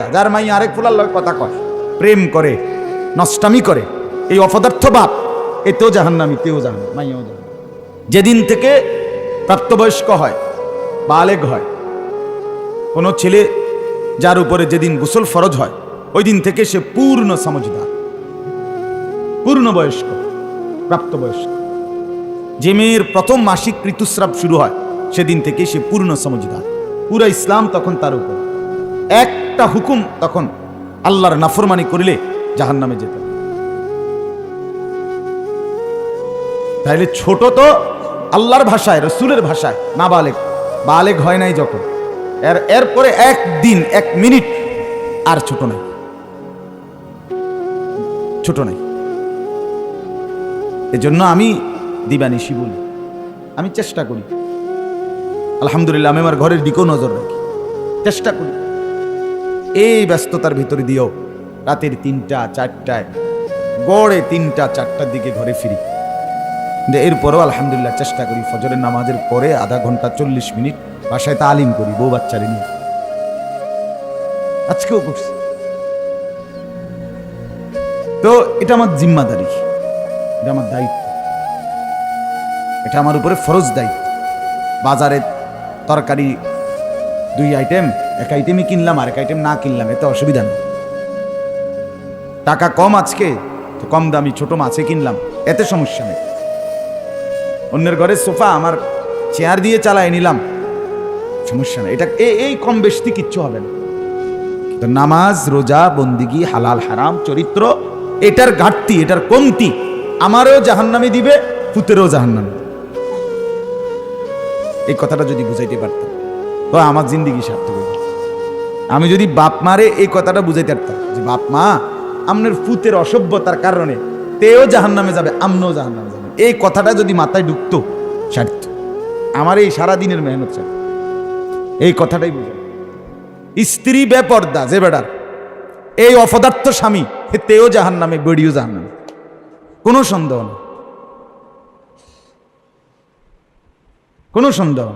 যার মাই আরেক ফুলার লগে কথা কয়, প্রেম করে, নষ্টামি করে, এই অপদার্থ বাপ, এতেও জাহান্নামি, তেও জাহান্ন মাইয়াও জাহান্ন যেদিন থেকে প্রাপ্তবয়স্ক হয়, বালেগ হয়, কোনো ছেলে যার উপরে যেদিন গোসল ফরজ হয় ওই দিন থেকে সে পূর্ণ সমঝদার, পূর্ণ বয়স্ক, প্রাপ্তবয়স্ক। যে মেয়ের প্রথম মাসিক ঋতুস্রাব শুরু হয়, সেদিন থেকে সে পূর্ণ সমঝদার। পুরো ইসলাম তখন তার উপর। একটা হুকুম তখন আল্লাহর নাফরমানি করিলে জাহান নামে যেত তাইলে ছোট তো আল্লাহর ভাষায়, রসুলের ভাষায় না বালেক বালেক হয় নাই যখন। এর, এরপরে একদিন এক মিনিট আর ছোট নাই। ছোট নাই। এজন্য আমি দিবানিশি বলি। আমি চেষ্টা করি। আলহামদুলিল্লাহ, আমি আমার ঘরের দিকেও নজর রাখি। চেষ্টা করি। এই ব্যস্ততার ভিতরে দিও রাতের তিনটা, চারটায়, গড়ে তিনটা, চারটার দিকে ঘরে ফিরি। কিন্তু এরপরেও আলহামদুলিল্লাহ চেষ্টা করি, ফজরের নামাজের পরে আধা ঘণ্টা চল্লিশ মিনিট বাসায় তালিম করি, বউ বাচ্চারে নিয়ে। আজকেও করছি। তো এটা আমার জিম্মাদারি, এটা আমার দায়িত্ব। এটা আমার উপরে ফরজ দায়িত্ব। বাজারে তরকারি দুই আইটেম এক আইটেমই কিনলাম আর এক আইটেম না কিনলাম, এতে অসুবিধা নেই টাকা কম আজকে, তো কম দামি, ছোট মাছে কিনলাম, এতে সমস্যা নেই অন্যের ঘরে সোফা, আমার চেয়ার দিয়ে চালায় নিলাম, সমস্যা নেই এটা এই কম বেশি কিচ্ছু হবে না তো নামাজ, রোজা, বন্দিগি, হালাল, হারাম, চরিত্র, এটার ঘাটতি, এটার কমতি, আমারও জাহান্নামে দিবে, পুতেরও জাহান্নামে। এই কথাটা যদি বুঝাইতে পারতাম, তো আমার জিন্দিগি সার্থক। আমি যদি বাপ মারে এই কথাটা বুঝাইতে পারতাম যে, বাপ মা আপনার ফুতের অসভ্যতার কারণে তেও জাহান্নামে যাবে, আমনও জাহান্নামে যাবে। এই কথাটা যদি মাথায় ঢুকতো সার্থ আমার এই সারাদিনের মেহনত স্যার এই কথাটাই বুঝাই। স্ত্রী বেপর্দা, যে বেড়ার এই অপদার্থ স্বামী হে তেও জাহান নামে বেড়িও জাহান নামে কোনো সন্দেহ নেই। কোনো সন্দেহ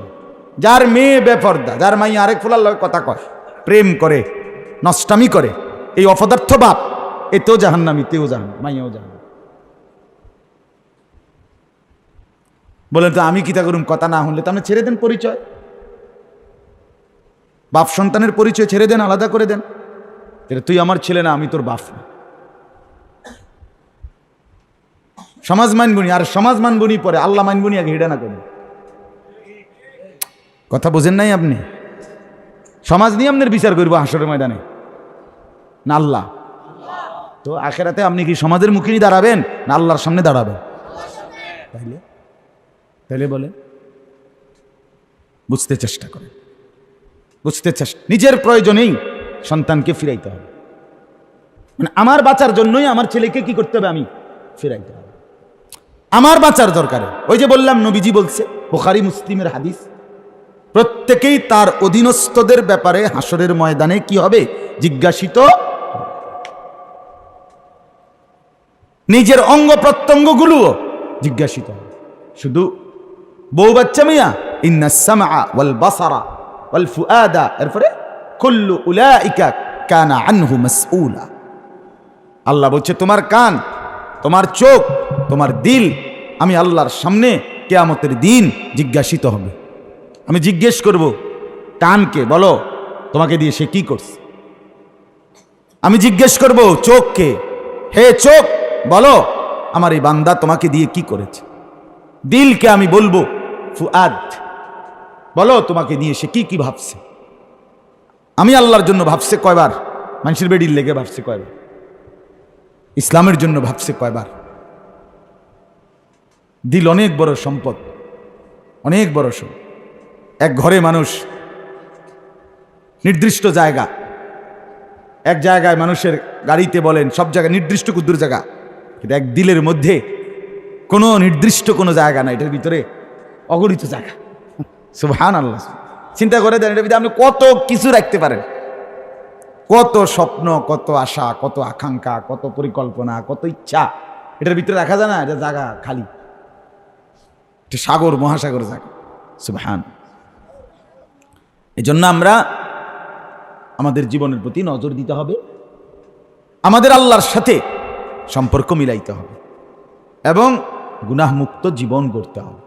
যার মেয়ে বেপর্দা, যার মাই আরেক ফুলার লগে কথা কয় প্রেম করে, নষ্টামি করে, এই অপদার্থ বাপ এতেও জাহান্নামি, তেও জাহান মাইয়াও জাহান বলেন তো, আমি কিতা করুম? কথা না হলে তো আপনি ছেড়ে দেন পরিচয়। বাপ সন্তানের পরিচয় ছেড়ে দেন, আলাদা করে দেন। তুই আমার ছেলে না, আমি তোর বাপ সমাজ মানবুনি, আর সমাজ মানবুনি পরে, আল্লাহ মানবুনি আগে হিডা না করেন। কথা বোঝেন নাই আপনি? সমাজ নিয়ে আপনার বিচার করব হাসরের ময়দানে। না আল্লাহ। তো আখেরাতে আপনি কি সমাজের মুখে দাঁড়াবেন, না আল্লাহর সামনে দাঁড়াবেন? তাইলে? তাইলে বলে বুঝতে চেষ্টা করেন। বুঝতে চেষ্টা, নিজের প্রয়োজনেই সন্তানকে ফিরাইতে হবে। মানে আমার বাঁচার জন্যই আমার ছেলেকে কি করতে হবে আমি? ফিরাইতে হবে। আমার বাঁচার দরকারে। ওই যে বললাম, নবীজি বলছে, বোখারি, মুসলিমের হাদিস প্রত্যেকেই তার অধীনস্থদের ব্যাপারে হাসরের ময়দানে কি হবে? জিজ্ঞাসিত নিজের অঙ্গ প্রত্যঙ্গগুলোও জিজ্ঞাসিত শুধু বউ বাচ্চা মিয়া, ইন্না ওয়াল বাসারা ওয়াল ফুআদা এরপরে, কুল্লু উলাইকা কানা আনহু মাসউলা আল্লাহ বলছে, তোমার কান, তোমার চোখ, তোমার দিল, আমি আল্লাহর সামনে কেয়ামতের দিন জিজ্ঞাসিত হবে। আমি জিজ্ঞেস করব, কানকে, বলো, তোমাকে দিয়ে সে কি করছে? আমি জিজ্ঞেস করব, চোখকে, হে চোখ, বলো, আমার এই বান্দা তোমাকে দিয়ে কি করেছে? দিলকে আমি বলব, ফুয়াদ, বলো, তোমাকে নিয়ে সে কি কি ভাবছে? আমি আল্লাহর জন্য ভাবছে কয়বার? মানুষের বেডির লেগে ভাবছে কয়বার? ইসলামের জন্য ভাবছে কয়বার? দিল অনেক বড় সম্পদ, অনেক বড় সম্পদ। এক ঘরে মানুষ, নির্দিষ্ট জায়গা। এক জায়গায় মানুষের গাড়িতে বলেন, সব জায়গায় নির্দিষ্ট কুদ্দুর জায়গা। কিন্তু এক দিলের মধ্যে কোনো নির্দিষ্ট কোনো জায়গা না এটার ভিতরে অগণিত জায়গা। সুবহান আল্লাহ চিন্তা করে দেন, এটার ভিতরে আপনি কত কিছু রাখতে পারেন। কত স্বপ্ন, কত আশা, কত আকাঙ্ক্ষা, কত পরিকল্পনা, কত ইচ্ছা, এটার ভিতরে রাখা যায় না, এটা জায়গা খালি। সাগর মহাসাগর জায়গা। সুবহান। এই জন্য আমরা আমাদের জীবনের প্রতি নজর দিতে হবে, আমাদের আল্লাহর সাথে সম্পর্ক মিলাইতে হবে এবং গুনাহমুক্ত জীবন গড়তে হবে।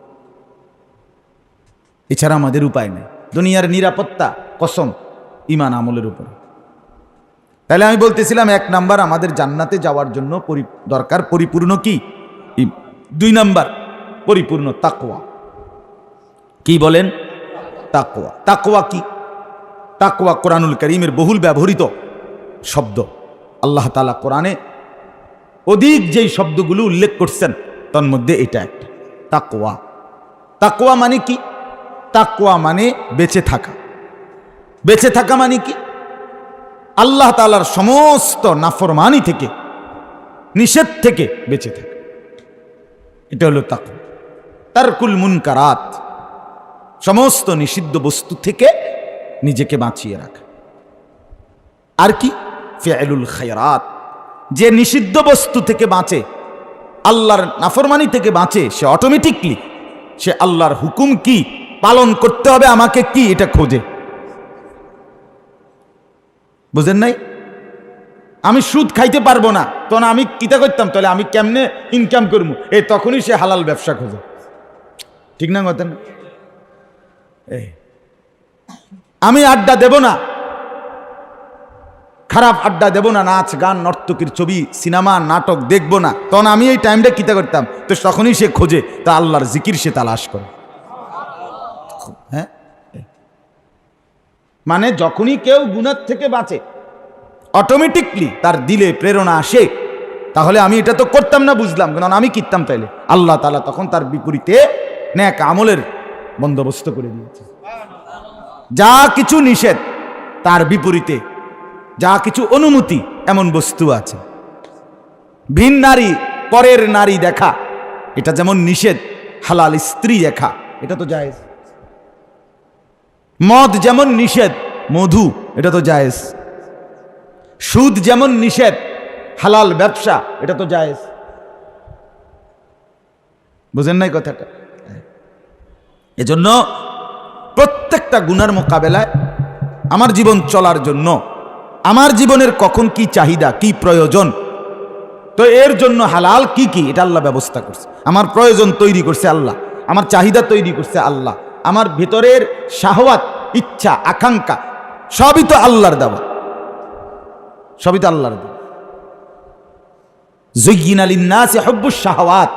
এছাড়া আমাদের উপায় নেই। দুনিয়ার নিরাপত্তা, কসম ইমান আমলের উপর। তাহলে আমি বলতেছিলাম, এক নাম্বার আমাদের জান্নাতে যাওয়ার জন্য দরকার পরিপূর্ণ কি? দুই নাম্বার, পরিপূর্ণ তাকওয়া। কি বলেন? তাকওয়া। তাকোয়া কি? তাকওয়া কোরআনুল করিমের বহুল ব্যবহৃত শব্দ। আল্লাহ তালা কোরআনে অধিক যেই শব্দগুলো উল্লেখ করছেন তন্মধ্যে এটা একটা। তাকোয়া তাকোয়া মানে কি? তাকোয়া মানে বেঁচে থাকা। বেঁচে থাকা মানে কি? আল্লাহ তালার সমস্ত নাফরমানি থেকে, নিষেধ থেকে বেঁচে থাকা। এটা হলো তাকওয়া। তারকুল মুনকারাত। সমস্ত নিষিদ্ধ বস্তু থেকে নিজেকে বাঁচিয়ে রাখা। আর কি? ফেলুল খায়রাত। যে নিষিদ্ধ বস্তু থেকে বাঁচে, আল্লাহর নাফরমানি থেকে বাঁচে, সে অটোমেটিকলি সে আল্লাহর হুকুম কি, পালন করতে হবে আমাকে কি, এটা খোঁজে। বুঝেন নাই? আমি সুদ খাইতে পারব না, তখন আমি কিতা করতাম? তাহলে আমি কেমনে ইনকাম করব? এই তখনই সে হালাল ব্যবসা খোঁজে। ঠিক না কথা? না আমি আড্ডা দেব না। খারাপ আড্ডা দেব না, নাচ, গান, নর্তকীর ছবি, সিনেমা, নাটক দেখব না। তখন আমি এই টাইমটা কিতা করতাম? তো তখনই সে খোঁজে, তা আল্লাহর জিকির সে তালাশ করে। হ্যাঁ? মানে যখনই কেউ গুণার থেকে বাঁচে অটোমেটিকলি তার দিলে প্রেরণা আসে। তাহলে আমি এটা তো করতাম না, বুঝলাম। কারণ আমি কিনতাম তাইলে। আল্লাহ তালা তখন তার বিপরীতে ন্যাক আমলের বন্দোবস্ত করে দিয়েছে। যা কিছু নিষেধ, তার বিপরীতে যা কিছু অনুমতি, এমন বস্তু আছে। ভিন নারী, পরের নারী দেখা, এটা যেমন নিষেধ, হালাল স্ত্রী দেখা, এটা তো জায়েজ। মদ যেমন নিষেধ, মধু, এটা তো জায়েজ। সুদ যেমন নিষেধ, হালাল ব্যবসা, এটা তো জায়েজ। বুঝেন নাই কথাটা? এজন্য প্রত্যেকটা গুনার মোকাবেলায় আমার জীবন চলার জন্য, আমার জীবনের কখন কি চাহিদা, কি প্রয়োজন, তো এর জন্য হালাল কি কি, এটা আল্লাহ ব্যবস্থা করছে। আমার প্রয়োজন তৈরি করছে আল্লাহ, আমার চাহিদা তৈরি করছে আল্লাহ, আমার ভেতরের শাহওয়াত, ইচ্ছা, আকাঙ্ক্ষা, সবই তো আল্লাহর দেওয়া। সবই তো আল্লাহর দেওয়া। জৈগিন আলিন্নাসে শাহওয়াত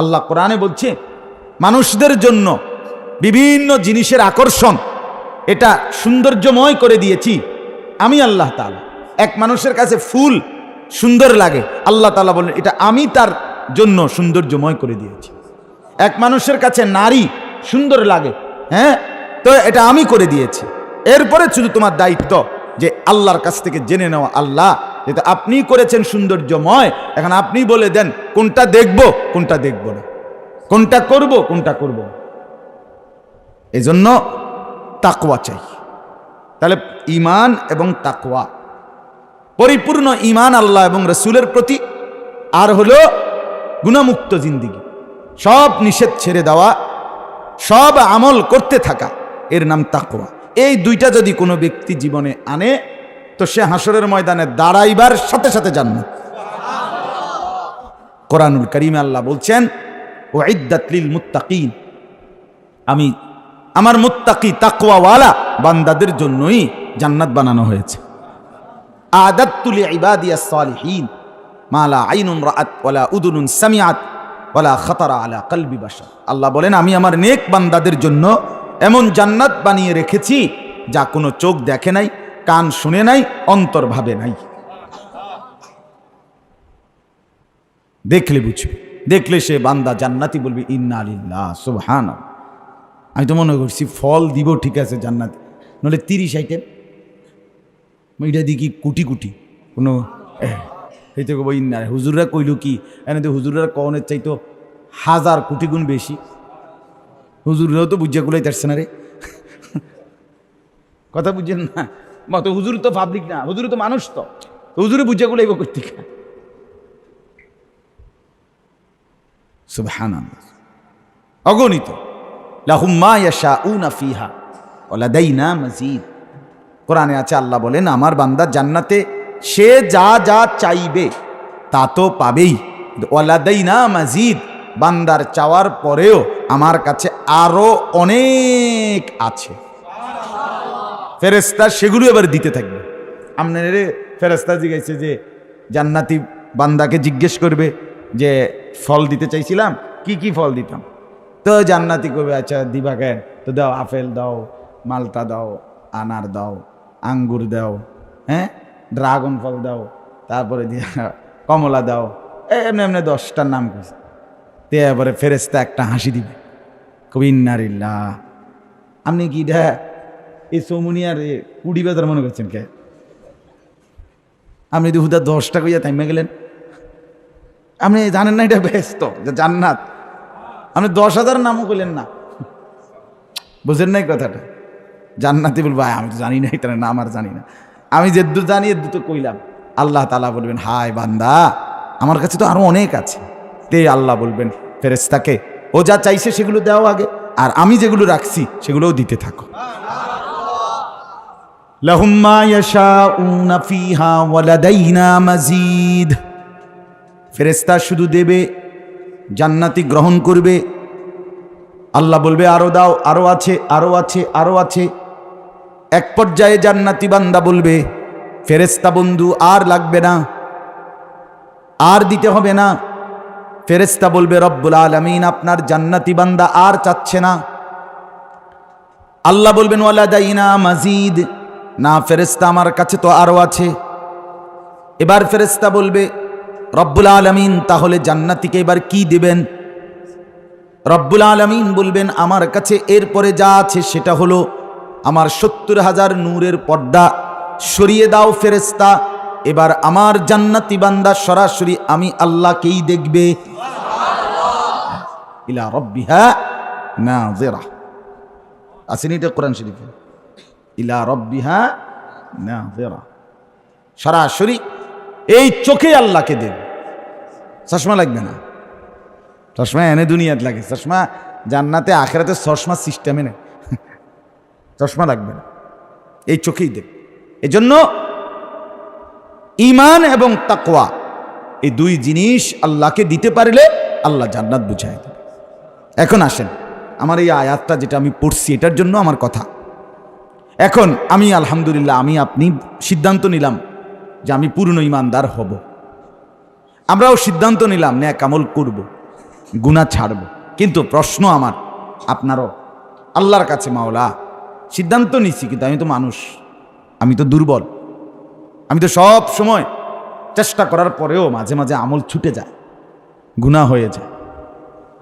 আল্লাহ কোরআনে বলছে, মানুষদের জন্য বিভিন্ন জিনিসের আকর্ষণ। এটা সৌন্দর্যময় করে দিয়েছি আমি আল্লাহ তাআলা। এক মানুষের কাছে ফুল সুন্দর লাগে, আল্লাহ তালা বলেন, এটা আমি তার জন্য সৌন্দর্যময় করে দিয়েছি। এক মানুষের কাছে নারী সুন্দর লাগে হ্যাঁ? তো এটা আমি করে দিয়েছি। এরপরে শুধু তোমার দায়িত্ব যে আল্লাহর কাছ থেকে জেনে নেওয়া, আল্লাহ, যেটা আপনি করেছেন সৌন্দর্যময়, এখন আপনি বলে দেন, কোনটা দেখব কোনটা দেখব না। কোনটা করব কোনটা করব না। এজন্য তাকওয়া চাই। তাহলে ইমান এবং তাকওয়া। পরিপূর্ণ ইমান আল্লাহ এবং রসুলের প্রতি আর হলো গুণমুক্ত জিন্দিগি। সব নিষেধ ছেড়ে দেওয়া, সব আমল করতে থাকা, এর নাম তাকওয়া। এই দুইটা যদি কোনো ব্যক্তি জীবনে আনে, তো সে হাসরের ময়দানে দাঁড়াইবার সাথে সাথে জান্নাত। কোরআনুল করিমে আল্লাহ বলছেন ও ইদ্দাতলিল মুত্তাকিন। আমি আমার মুত্তাকি তাকওয়াওয়ালা বান্দাদের জন্যই জান্নাত বানানো হয়েছে। আদাত্তুলি ইবাদিয়া সালিহিন মালা আইনুন রাআত ওয়ালা উদুনুন সামিআত ওয়ালা খাতারা আলা কলবি বাশার। আল্লাহ বলেন, আমি আমার নেক বান্দাদের জন্য এমন জান্নাত বানিয়ে রেখেছি যা কোনো চোখ দেখে নাই, কান শুনে নাই, অন্তর ভাবে নাই। দেখলে বুঝবে, দেখলে সে বান্দা জান্নাতি বলবে, ইন্না আলিল্লাহ সুবহান আমি তো মনে করছি ফল দিব ঠিক আছে জান্নাত। নলে তিরিশ আইটেম এটা দেখি কুটি কুটি। কোনো তো কব ইন্না হুজুররা কইল কি, এনে তো হুজুররা কনের চাইতো হাজার কোটি গুণ বেশি। হুজুররাও তো বুঝিয়া গুলাই তারছে না রে। কথা বুঝছেন না। মা, তো হুজুর তো পাবলিক না। হুজুর তো মানুষ তো। হুজুরে বুঝিয়া গুলাইব করতে সুবহান অগণিত। লাহুম মা ইয়াশাউনা ফিহা ওয়া লাদাইনা মাজিদ। কোরআনে আছে, আল্লাহ বলেন, আমার বান্দা জান্নাতে সে যা যা চাইবে, তা তো পাবেই। ওয়ালাদাই না মাজিদ, বান্দার চাওয়ার পরেও আমার কাছে আরও অনেক আছে। ফেরেস্তা সেগুলো এবার দিতে থাকবে। আপনার ফেরেস্তা জিজ্ঞাসা যে, জান্নাতি বান্দাকে জিজ্ঞেস করবে যে, ফল দিতে চাইছিলাম, কি কি ফল দিতাম? তো জান্নাতি করবে আচ্ছা দিবা কেন? তো দাও আপেল দাও, মালটা দাও, আনার দাও, আঙ্গুর দাও হ্যাঁ? ড্রাগন ফল দাও, তারপরে কমলা দাও, এমনি এমনি দশটার নাম কইছে। তে এবারে ফেরেস্তা একটা হাসি দিবে। কবি ইন্নারিল্লা আপনি কি ডা এই সৌমনিয়ার কুড়ি বেজার মনে করছেন কে? আপনি যদি হুদা দশটা কইয়া থাইমে গেলেন। আপনি জানেন না এটা ব্যস্ত, জান্নাত। আপনি দশ হাজার নামও করলেন না। বুঝেন নাই কথাটা? জান্নাতি বলব "আয়, আমি তো জানি না এটা নাম আর জানি না। আমি যে দু জানি এর দুটো কইলাম। আল্লাহ তালা বলবেন হায় বান্দা আমার কাছে তো আরও অনেক আছে। তে আল্লাহ বলবেন ফেরেস্তাকে ও যা চাইছে সেগুলো দাও আগে আর আমি যেগুলো রাখছি সেগুলোও দিতে থাকো। ফেরেস্তা শুধু দেবে জান্নাতি গ্রহণ করবে। আল্লাহ বলবে, আরও দাও, আরও আছে আরও আছে আরও আছে। এক পর্যায়ে জান্নাতি বান্দা বলবে ফেরেস্তা বন্ধু, আর লাগবে না, আর দিতে হবে না। ফেরেস্তা বলবে, রব্বুল আলমিন, আপনার জান্নাতি বান্দা আর চাচ্ছে না। আল্লাহ বলবেন ওয়ালাদাইনা মাজিদ। না ফেরেস্তা আমার কাছে তো আরও আছে। এবার ফেরেস্তা বলবে রব্বুল আলমিন, তাহলে জান্নাতিকে এবার কি দিবেন? রব্বুল আলমিন বলবেন, আমার কাছে এরপরে যা আছে সেটা হলো আমার সত্তর হাজার নূরের পর্দা, সরিয়ে দাও ফেরেস্তা এবার আমার জান্নাতি বান্দা সরাসরি আমি আল্লাহকেই দেখবে। ইলা না জেরা আসেনি এটা কোরআন শরীফে? ইলা রব্বিহা না জেরা সরাসরি এই চোখে আল্লাহকে দেব। চশমা লাগবে না। চশমা এনে দুনিয়াত লাগে। চশমা জান্নাতে, আখেরাতে চশমা সিস্টেমে নেই। চশমা লাগবে না। এই চোখেই দেব। এই জন্য ইমান এবং তাকোয়া এই দুই জিনিস আল্লাহকে দিতে পারলে আল্লাহ জান্নাত বুঝাই দেবে। এখন আসেন, আমার এই আয়াতটা যেটা আমি পড়ছি, এটার জন্য আমার কথা। এখন আমি আলহামদুলিল্লাহ, আমি আপনি সিদ্ধান্ত নিলাম যে আমি পূর্ণ ইমানদার হব। আমরাও সিদ্ধান্ত নিলাম, ন্যাক আমল করব গুণা ছাড়ব। কিন্তু প্রশ্ন আমার, আপনারও, আল্লাহর কাছে মাওলা, সিদ্ধান্ত নিচ্ছি কিন্তু আমি তো মানুষ, আমি তো দুর্বল। আমি তো সব সময় চেষ্টা করার পরেও মাঝে মাঝে আমল ছুটে যায় গুণা হয়ে যায়।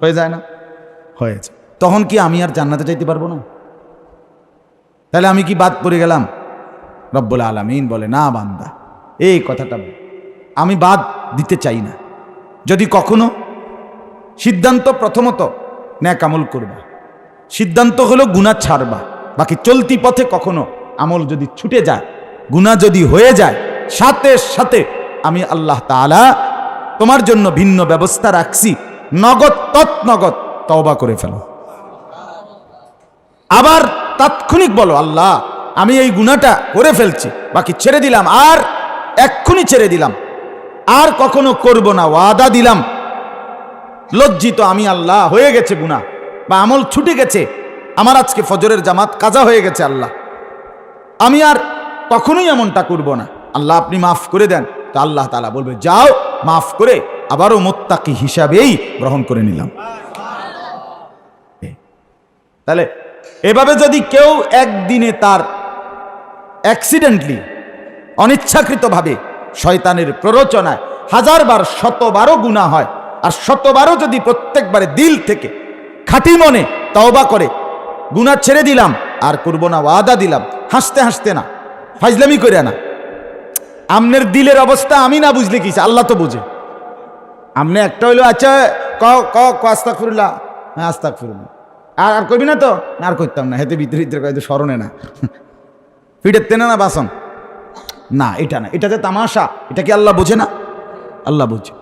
হয়ে যায় না? হয়ে যায়। তখন কি আমি আর জান্নাতে চাইতে পারব না? তাহলে আমি কি বাদ পড়ে গেলাম? রব্বুল আলমিন বলে, না বান্দা এই কথাটা আমি বাদ দিতে চাই না। যদি কখনো সিদ্ধান্ত প্রথমত ন্যাক আমল করবা। সিদ্ধান্ত হলো গুণা ছাড়বা। বাকি চলতি পথে কখনো আমল যদি ছুটে যায় গুণা যদি হয়ে যায়, সাথে সাথে আমি আল্লাহ তাআলা তোমার জন্য ভিন্ন ব্যবস্থা রাখছি। নগদ তৎনগদ তওবা করে ফেলো। আবার তাৎক্ষণিক বলো, আল্লাহ, আমি এই গুণাটা করে ফেলছি, বাকি ছেড়ে দিলাম। আর এক্ষুনি ছেড়ে দিলাম। আর কখনো করব না, ওয়াদা দিলাম। লজ্জিত আমি আল্লাহ, হয়ে গেছে গুণা বা আমল ছুটে গেছে। আমার আজকে ফজরের জামাত কাজা হয়ে গেছে আল্লাহ। আমি আর কখনোই এমনটা করব না। আল্লাহ, আপনি মাফ করে দেন। তো আল্লাহ তালা বলবে, যাও, মাফ করে আবারও মোত্তাকি হিসাবেই গ্রহণ করে নিলাম। তাহলে, এভাবে যদি কেউ একদিনে তার অ্যাক্সিডেন্টলি অনিচ্ছাকৃতভাবে শয়তানের প্ররোচনায় হাজারবার, শতবারও গুণা হয়। আর শতবারও যদি প্রত্যেকবারে দিল থেকে খাঁটি মনে তওবা করে গুণা ছেড়ে দিলাম, আর করব না, ওয়াদা দিলাম, হাসতে হাসতে না ফাইজলামি করে না। আমনের দিলের অবস্থা আমি না বুঝলে কি আল্লাহ তো বুঝে। আমনে একটা হইল আচ্ছা ক ক ক আস্তাক ফিরুল্লাহ হ্যাঁ আস্তাক ফিরুল্লাহ আর আর করবি না তো? আর করতাম না, হেতে ভিতরে ভিতরে কয়তো স্মরণে না। পিঠের তেনে না বাসন? না, এটা না, এটা যে তামাশা, এটা কি আল্লাহ বোঝে না? আল্লাহ বোঝে।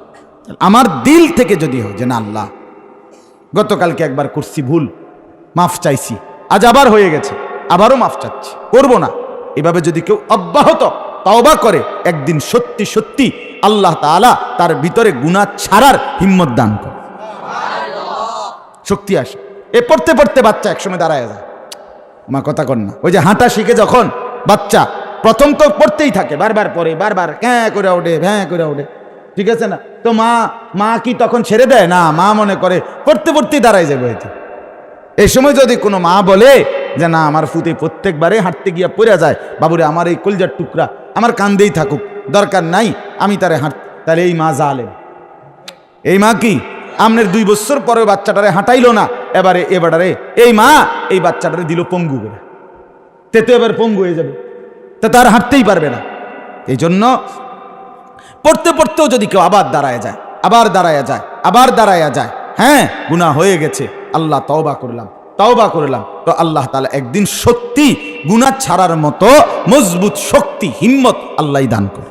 আমার দিল থেকে যদি হয়, যে না আল্লাহ, গতকালকে একবার করছি ভুল, মাফ চাইছি, আজ আবার হয়ে গেছে, আবারও মাফ চাচ্ছি, করব না। এভাবে যদি কেউ অব্যাহত তওবা করে, একদিন সত্যি সত্যি আল্লাহ তাআলা তার ভিতরে গুনাহ ছাড়ার হিম্মত দান করে। শক্তি আসে। এ পড়তে পড়তে বাচ্চা একসময় দাঁড়ায় যায়। মা, কথা কর না। ওই যে হাঁটা শিখে যখন বাচ্চা প্রথম তো পড়তেই থাকে, বারবার পরে বারবার ক্যাঁ করে ওঠে, ভ্যাঁ করে ওঠে। ঠিক আছে না? তো মা মা কি তখন ছেড়ে দেয়? না, মা মনে করে পড়তে পড়তেই দাঁড়ায় যাবে হয়তো। এই সময় যদি কোনো মা বলে যে, না, আমার ফুতে প্রত্যেকবারে হাঁটতে গিয়া পড়ে যায়, বাবুরে আমার এই কলজার টুকরা আমার কান্দেই থাকুক, দরকার নাই, আমি তারে হাঁট তাহলে এই মা জালেম। এই মা কি? আমনের দুই বছর পরে বাচ্চাটারে হাঁটাইলো না, এবারে এবারে, এই মা এই বাচ্চাটারে দিল পঙ্গু করে। তেতে এবার পঙ্গু হয়ে যাবে। তা তার হাঁটতেই পারবে না। এই জন্য পড়তে পড়তেও যদি কেউ আবার দাঁড়ায় যায়, আবার দাঁড়ায় যায়, আবার দাঁড়ায় যায় হ্যাঁ গুণা হয়ে গেছে। আল্লাহ তওবা করলাম তওবা করলাম। তো আল্লাহ তালা একদিন সত্যি গুণা ছাড়ার মতো মজবুত শক্তি, হিম্মত আল্লাহ দান করে